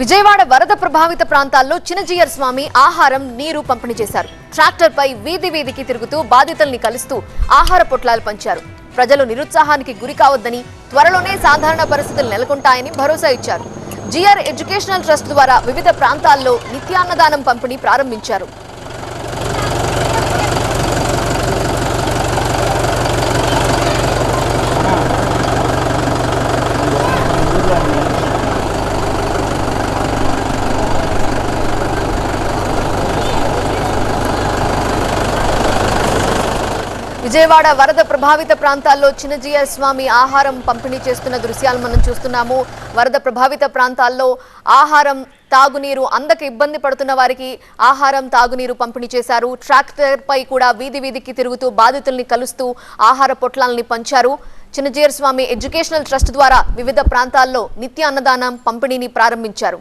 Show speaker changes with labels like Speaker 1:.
Speaker 1: విజయవాడ వరద ప్రభావిత ప్రాంతాల్లో చినజీయర్ స్వామి ఆహారం నీరు పంపిణీ చేశారు. ట్రాక్టర్ పై వీధి వీధికి తిరుగుతూ బాధితుల్ని కలుస్తూ ఆహార పొట్లాలు పంచారు. ప్రజలు నిరుత్సాహానికి గురి కావద్దని త్వరలోనే సాధారణ పరిస్థితులు నెలకొంటాయని భరోసా ఇచ్చారు. జిఆర్ ఎడ్యుకేషనల్ ట్రస్ట్ ద్వారా వివిధ ప్రాంతాల్లో నిత్యాన్నదానం పంపిణీ ప్రారంభించారు. విజయవాడ వరద ప్రభావిత ప్రాంతాల్లో చిన్నజీయ స్వామి ఆహారం పంపిణీ చేస్తున్న దృశ్యాలు మనం చూస్తున్నాము. వరద ప్రభావిత ప్రాంతాల్లో ఆహారం తాగునీరు అందక ఇబ్బంది పడుతున్న వారికి ఆహారం తాగునీరు పంపిణీ చేశారు. ట్రాక్టర్పై కూడా వీధి వీధికి తిరుగుతూ బాధితుల్ని కలుస్తూ ఆహార పొట్లాలని పంచారు. చిన్నజీయర్ స్వామి ఎడ్యుకేషనల్ ట్రస్ట్ ద్వారా వివిధ ప్రాంతాల్లో నిత్య అన్నదానం పంపిణీని ప్రారంభించారు.